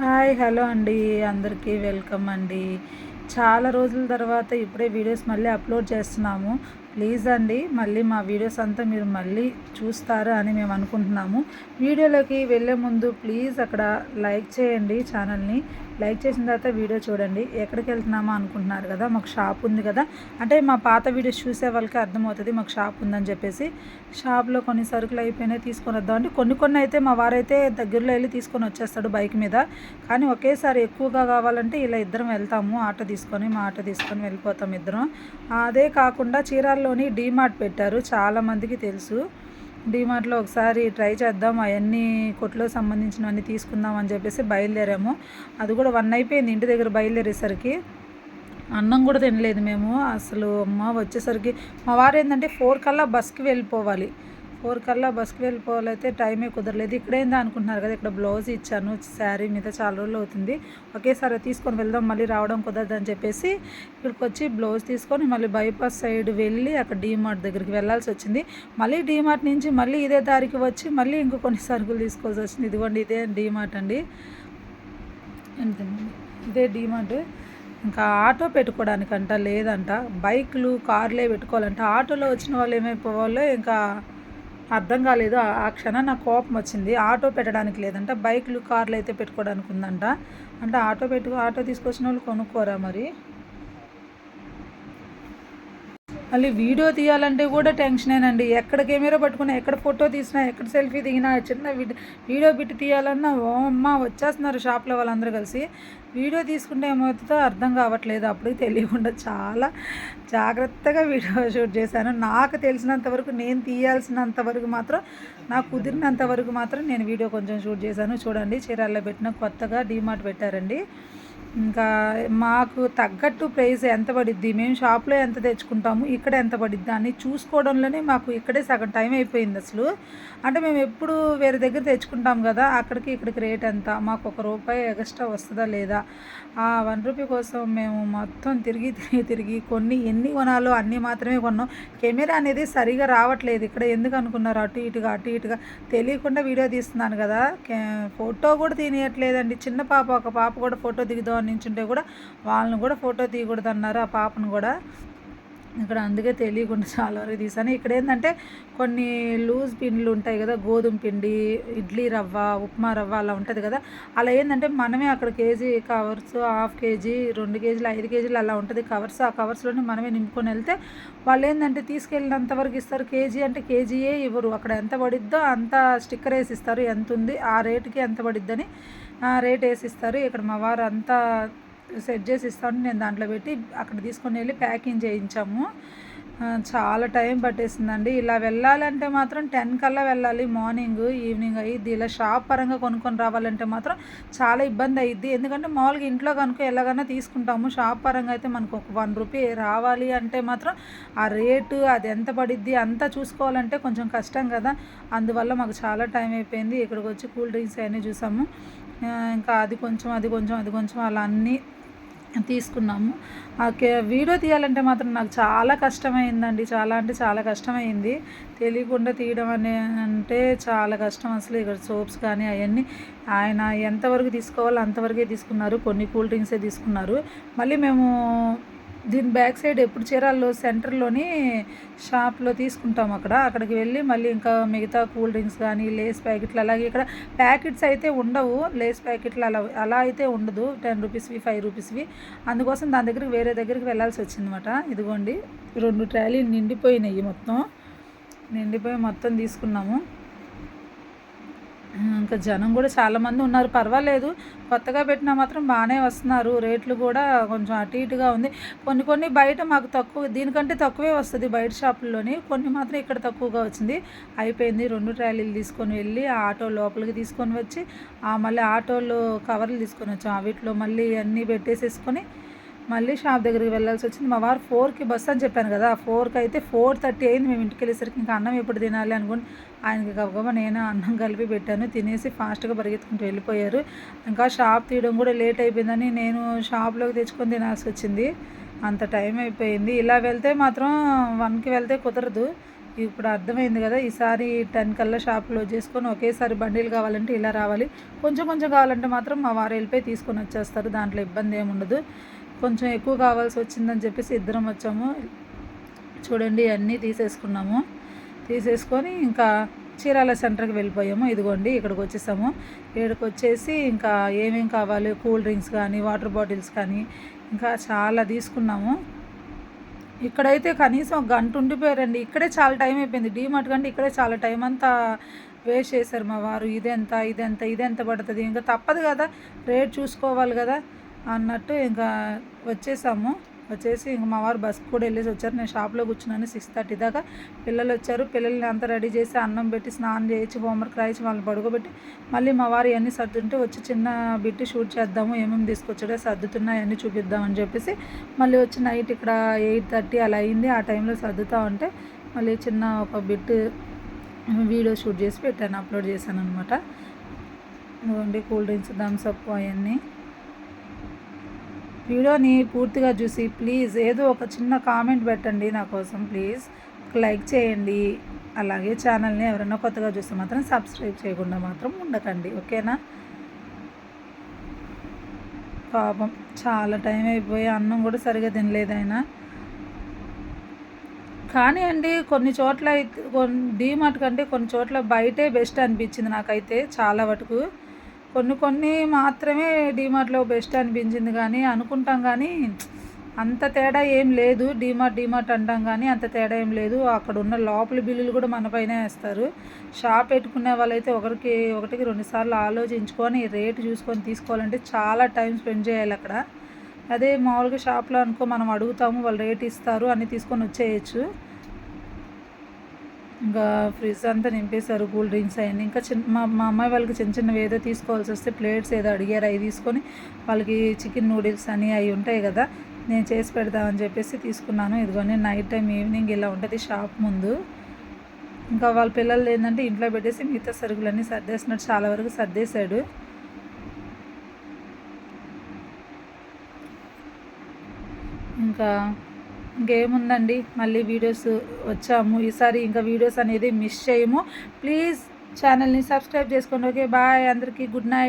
Hi hello అండి. అందరికీ welcome అండి. చాలా రోజుల తర్వాత ఇప్పుడే వీడియోస్ మళ్ళీ అప్లోడ్ చేస్తున్నాము. ప్లీజ్ అండి మళ్ళీ మా వీడియోస్ అంతా మీరు మళ్ళీ చూస్తారు అని మేము అనుకుంటున్నాము. వీడియోలోకి వెళ్ళే ముందు ప్లీజ్ అక్కడ లైక్ చేయండి ఛానల్ని. లైక్ చేసిన తర్వాత వీడియో చూడండి. ఎక్కడికి వెళ్తున్నామో అనుకుంటున్నారు కదా? మాకు షాప్ ఉంది కదా. అంటే మా పాత వీడియోస్ చూసే వాళ్ళకి అర్థమవుతుంది మాకు షాప్ ఉందని చెప్పేసి. షాప్లో కొన్ని సరుకులు అయిపోయినాయి తీసుకొని వద్దాం అండి కొన్ని కొన్ని అయితే మా వారైతే దగ్గరలో వెళ్ళి తీసుకొని వచ్చేస్తాడు బైక్ మీద. కానీ ఒకేసారి ఎక్కువగా కావాలంటే ఇలా ఇద్దరం వెళ్తాము ఆటో తీసుకొని మా ఆటో తీసుకొని వెళ్ళిపోతాం ఇద్దరం. అదే కాకుండా చీరాల్లోని డీమార్ట్ పెట్టారు. చాలామందికి తెలుసు. డీమార్ట్లో ఒకసారి ట్రై చేద్దాం అవన్నీ కొట్లో సంబంధించినవన్నీ తీసుకుందాం అని చెప్పేసి బయలుదేరాము. అది కూడా వన్ అయిపోయింది ఇంటి దగ్గర బయలుదేరేసరికి. అన్నం కూడా తినలేదు మేము. అసలు అమ్మ వచ్చేసరికి మా వారు ఏంటంటే ఫోర్ కల్లా బస్కి వెళ్ళిపోవాలి. ఫోర్ కల్లా బస్కి వెళ్ళిపోవాలైతే టైమే కుదరలేదు. ఇక్కడేందా అనుకుంటున్నారు కదా ఇక్కడ బ్లౌజ్ ఇచ్చాను శారీ మీద చాలా రోజులు అవుతుంది. ఒకేసారి తీసుకొని వెళ్దాం మళ్ళీ రావడం కుదరదు అని చెప్పేసి ఇక్కడికి వచ్చి బ్లౌజ్ తీసుకొని మళ్ళీ బైపాస్ సైడ్ వెళ్ళి అక్కడ డీమార్ట్ దగ్గరికి వెళ్ళాల్సి వచ్చింది. మళ్ళీ డీమార్ట్ నుంచి మళ్ళీ ఇదే దారికి వచ్చి మళ్ళీ ఇంకో కొన్ని సరుకులు తీసుకోవాల్సి వచ్చింది. ఇదిగోండి ఇదే డీమార్ట్ అండి. ఇదే డీమార్ట్. ఇంకా ఆటో పెట్టుకోవడానికంట లేదంట. బైక్లు కార్లే పెట్టుకోవాలంట. ఆటోలో వచ్చిన వాళ్ళు ఏమైపోవాలో ఇంకా అర్థం కాలేదు. ఆ క్షణం నాకు కోపం వచ్చింది. ఆటో పెట్టడానికి లేదంట. బైక్లు కార్లు అయితే పెట్టుకోవడానికి ఉందంట. అంటే ఆటో పెట్టు ఆటో తీసుకొచ్చిన వాళ్ళు కొనుక్కోరా మరి? మళ్ళీ వీడియో తీయాలంటే కూడా టెన్షనేనండి ఎక్కడ కెమెరా పట్టుకున్నా ఎక్కడ ఫోటో తీసినా ఎక్కడ సెల్ఫీ దిగినా చిన్న వీడియో బిట్టి తీయాలన్నా ఓ అమ్మ వచ్చేస్తున్నారు షాప్లో వాళ్ళందరూ కలిసి. వీడియో తీసుకుంటే ఏమవుతుందో అర్థం కావట్లేదు. అప్పుడు తెలియకుండా చాలా జాగ్రత్తగా వీడియో షూట్ చేశాను. నాకు తెలిసినంత వరకు నేను తీయాల్సినంత వరకు మాత్రం నాకు కుదిరినంత వరకు మాత్రం నేను వీడియో కొంచెం షూట్ చేశాను. చూడండి చీరాల్లో పెట్టిన కొత్తగా డీమార్ట్ పెట్టారండి. ఇంకా మాకు తగ్గట్టు ప్రైస్ ఎంత పడిద్ది? మేము షాప్లో ఎంత తెచ్చుకుంటాము? ఇక్కడ ఎంత పడిద్ది? అని చూసుకోవడంలోనే మాకు ఇక్కడే సగం టైం అయిపోయింది అసలు. అంటే మేము ఎప్పుడు వేరే దగ్గర తెచ్చుకుంటాం కదా అక్కడికి ఇక్కడికి రేట్ ఎంత? మాకు ఒక రూపాయి ఎక్స్ట్రా వస్తుందా లేదా? ఆ వన్ రూపీ కోసం మేము మొత్తం తిరిగి తిరిగి తిరిగి కొన్ని ఎన్ని కొనాలో అన్నీ మాత్రమే కొన్నాం. కెమెరా అనేది సరిగా రావట్లేదు ఇక్కడ. ఎందుకు అనుకున్నారు? అటు ఇటుగా అటు ఇటుగా? తెలియకుండా వీడియో తీస్తున్నాను కదా. ఫోటో కూడా తీయట్లేదండి. చిన్న పాప ఒక పాప కూడా ఫోటో దిగుదాం నించుంటే కూడా వాళ్ళని కూడా ఫోటో తీయకూడదు అన్నారు ఆ పాపను కూడా. ఇక్కడ అందుకే తెలియకుండా చాలా వరకు తీసాను ఇక్కడ ఏంటంటే కొన్ని లూజ్ పిండిలు ఉంటాయి కదా గోధుమ పిండి ఇడ్లీ రవ్వ ఉప్మా రవ్వ అలా ఉంటుంది కదా. అలా ఏంటంటే మనమే అక్కడ కేజీ కవర్స్ హాఫ్ కేజీ రెండు కేజీలు ఐదు కేజీలు అలా ఉంటుంది కవర్స్. ఆ కవర్స్లోనే మనమే నింపుకొని వెళ్తే వాళ్ళు ఏంటంటే తీసుకెళ్ళినంత వరకు ఇస్తారు. కేజీ అంటే కేజీయే ఇవ్వరు. అక్కడ ఎంత పడిద్దో అంత స్టిక్కర్ వేసి ఇస్తారు. ఎంత ఉంది ఆ రేటుకి ఎంత పడిద్దని రేట్ వేసి ఇస్తారు ఇక్కడ మా వారు అంతా సెట్ చేసి ఇస్తాను నేను దాంట్లో పెట్టి అక్కడ తీసుకొని వెళ్ళి ప్యాకింగ్ చేయించాము. చాలా టైం పట్టేసిందండి. ఇలా వెళ్ళాలంటే మాత్రం టెన్ కల్లా వెళ్ళాలి. మార్నింగ్ ఈవినింగ్ అయ్యిద్ది ఇలా షాప్ పరంగా కొనుక్కొని రావాలంటే మాత్రం చాలా ఇబ్బంది అయ్యిద్ది ఎందుకంటే మామూలుగా ఇంట్లో కనుక ఎలాగైనా తీసుకుంటాము. షాప్ పరంగా అయితే మనకు ఒక వన్ రూపీ రావాలి అంటే మాత్రం ఆ రేటు అది ఎంత పడిద్ది అంతా చూసుకోవాలంటే కొంచెం కష్టం కదా. అందువల్ల మాకు చాలా టైం అయిపోయింది. ఇక్కడికి వచ్చి కూల్ డ్రింక్స్ అవన్నీ చూసాము. ఇంకా అది కొంచెం అది కొంచెం అది కొంచెం అలా అన్నీ తీసుకున్నాము. వీడియో తీయాలంటే మాత్రం నాకు చాలా కష్టమైందండి. చాలా అంటే చాలా కష్టమైంది. తెలియకుండా తీయడం అనే అంటే చాలా కష్టం అసలు. ఇక్కడ సోప్స్ కానీ అవన్నీ ఆయన ఎంతవరకు తీసుకోవాలో అంతవరకే తీసుకున్నారు. కొన్ని కూల్ డ్రింక్సే తీసుకున్నారు. మళ్ళీ మేము దీని బ్యాక్ సైడ్ ఎప్పుడు చీరాల్లో సెంటర్లోని షాప్లో తీసుకుంటాం అక్కడ. అక్కడికి వెళ్ళి మళ్ళీ ఇంకా మిగతా కూల్ డ్రింక్స్ కానీ లేస్ ప్యాకెట్లు అలాగే ఇక్కడ ప్యాకెట్స్ అయితే ఉండవు. లేస్ ప్యాకెట్లు అలా అలా అయితే ఉండదు. టెన్ రూపీస్వి ఫైవ్ రూపీస్వి. అందుకోసం దాని దగ్గరికి వేరే దగ్గరికి వెళ్ళాల్సి వచ్చిందన్నమాట. ఇదిగోండి రెండు ట్రాలీ నిండిపోయినాయి మొత్తం. నిండిపోయి మొత్తం తీసుకున్నాము. ఇంకా జనం కూడా చాలామంది ఉన్నారు. పర్వాలేదు. కొత్తగా పెట్టినా మాత్రం బాగానే వస్తున్నారు. రేట్లు కూడా కొంచెం అటు ఇటుగా ఉంది. కొన్ని కొన్ని బయట మాకు తక్కువ దీనికంటే తక్కువే వస్తుంది బయట షాపుల్లోని. కొన్ని మాత్రం ఇక్కడ తక్కువగా వచ్చింది. అయిపోయింది. రెండు ట్రాలీలు తీసుకొని వెళ్ళి ఆ ఆటో లోపలికి తీసుకొని వచ్చి మళ్ళీ ఆటోలో కవర్లు తీసుకొని వచ్చాం. వీటిలో మళ్ళీ అన్నీ పెట్టేసేసుకొని మళ్ళీ షాప్ దగ్గరికి వెళ్ళాల్సి వచ్చింది. మా వారు ఫోర్కి బస్ అని చెప్పాను కదా ఫోర్కి అయితే ఫోర్ థర్టీ అయింది. మేము ఇంటికి వెళ్ళేసరికి ఇంకా అన్నం ఎప్పుడు తినాలి అనుకుని ఆయనకి గబగబా నేను అన్నం కలిపి పెట్టాను. తినేసి ఫాస్ట్గా పరిగెత్తుకుంటూ వెళ్ళిపోయారు. ఇంకా షాప్ తీయడం కూడా లేట్ అయిపోయిందని నేను షాప్లోకి తెచ్చుకొని తినాల్సి వచ్చింది. అంత టైం అయిపోయింది. ఇలా వెళ్తే మాత్రం వన్కి వెళ్తే కుదరదు. ఇప్పుడు అర్థమైంది కదా ఈసారి టెన్ కల్లా షాప్ క్లోజ్ చేసుకొని ఒకేసారి బండిలు కావాలంటే ఇలా రావాలి. కొంచెం కొంచెం కావాలంటే మాత్రం మా వారు వెళ్ళిపోయి తీసుకొని వచ్చేస్తారు. దాంట్లో ఇబ్బంది ఏమి ఉండదు. కొంచెం ఎక్కువ కావాల్సి వచ్చిందని చెప్పేసి ఇద్దరం వచ్చాము. చూడండి అన్నీ తీసేసుకున్నాము. తీసేసుకొని ఇంకా చీరాల సెంటర్కి వెళ్ళిపోయాము. ఇదిగోండి ఇక్కడికి వచ్చేసాము. ఇక్కడికి వచ్చేసి ఇంకా ఏమేమి కావాలి? కూల్ డ్రింక్స్ కానీ వాటర్ బాటిల్స్ కానీ ఇంకా చాలా తీసుకున్నాము. ఇక్కడైతే కనీసం ఒక గంట ఉండిపోయారండి. ఇక్కడే చాలా టైం అయిపోయింది. డీమార్ట్ కంటే ఇక్కడే చాలా టైం అంతా వేస్ట్ చేశారు మా వారు. ఇదెంత ఇదెంత ఇదెంత పడుతుంది? ఇంకా తప్పదు కదా. రేట్ చూసుకోవాలి కదా. అన్నట్టు ఇంకా వచ్చేసాము. వచ్చేసి ఇంక మా వారు బస్కి కూడా వెళ్ళేసి వచ్చారు. నేను షాప్లో కూర్చున్నాను సిక్స్ థర్టీ దాకా. పిల్లలు వచ్చారు. పిల్లల్ని అంతా రెడీ చేసి అన్నం పెట్టి స్నానం చేయించి హోంవర్క్ రాయించి వాళ్ళని పడుకోబెట్టి మళ్ళీ మా వారు ఇవన్నీ సర్దుంటే వచ్చి చిన్న బిట్టి షూట్ చేద్దాము. ఏమేమి తీసుకొచ్చాడో సర్దుతున్నా చూపిద్దామని చెప్పేసి మళ్ళీ వచ్చి నైట్ ఇక్కడ ఎయిట్ థర్టీ అలా అయింది. ఆ టైంలో సర్దుతా ఉంటే మళ్ళీ చిన్న ఒక బిట్ వీడియో షూట్ చేసి పెట్టాను అప్లోడ్ చేశాను అనమాట ఇదిగోండి కూల్ డ్రింక్స్ థమ్స్అప్ అవన్నీ. వీడియోని పూర్తిగా చూసి ప్లీజ్ ఏదో ఒక చిన్న కామెంట్ పెట్టండి నా కోసం ప్లీజ్. లైక్ చేయండి. అలాగే ఛానల్ని ఎవరైనా కొత్తగా చూస్తే మాత్రం సబ్స్క్రైబ్ చేయకుండా మాత్రం ఉండకండి. ఓకేనా? పాపం చాలా టైం అయిపోయి అన్నం కూడా సరిగా తినలేదు ఆయన. కానీ అండి కొన్ని చోట్ల అయితే కొన్ని డీమార్ట్ కంటే కొన్ని చోట్ల బయటే బెస్ట్ అనిపించింది నాకైతే చాలా వరకు. కొన్ని కొన్ని మాత్రమే డీమార్ట్లో బెస్ట్ అనిపించింది కానీ అనుకుంటాం కానీ అంత తేడా ఏం లేదు. డీమార్ట్ డీమార్ట్ అంటాం కానీ అంత తేడా ఏం లేదు. అక్కడ ఉన్న లోపల బిల్లులు కూడా మనపైనే వేస్తారు. షాప్ పెట్టుకునే వాళ్ళైతే ఒకరికి ఒకటికి రెండుసార్లు ఆలోచించుకొని రేటు చూసుకొని తీసుకోవాలంటే చాలా టైం స్పెండ్ చేయాలి అక్కడ. అదే మామూలుగా షాప్లో అనుకో మనం అడుగుతాము వాళ్ళు రేట్ ఇస్తారు అన్నీ తీసుకొని వచ్చేయచ్చు. ఇంకా ఫ్రిడ్జ్ అంతా నింపేశారు కూల్ డ్రింక్స్ అయ్యింది ఇంకా చిన్న మా మా అమ్మాయి వాళ్ళకి చిన్న చిన్నవి ఏదో తీసుకోవాల్సి వస్తే ప్లేట్స్ ఏదో అడిగారు అవి తీసుకొని వాళ్ళకి చికెన్ నూడిల్స్ అని అవి ఉంటాయి కదా నేను చేసి పెడదామని చెప్పేసి తీసుకున్నాను. ఇదిగోని నైట్ టైం ఈవినింగ్ ఇలా ఉంటుంది షాప్ ముందు. ఇంకా వాళ్ళ పిల్లలు ఏంటంటే ఇంట్లో పెట్టేసి మిగతా సరుకులన్నీ సర్దేసినట్టు చాలా వరకు సర్దేశాడు. ఇంకా ఇంకేముందండి మళ్ళీ వీడియోస్ వచ్చాము. ఈసారి ఇంకా వీడియోస్ అనేది మిస్ చేయము. ప్లీజ్ ఛానల్ని సబ్స్క్రైబ్ చేసుకోండి. Okay bye. అందరికీ గుడ్ నైట్.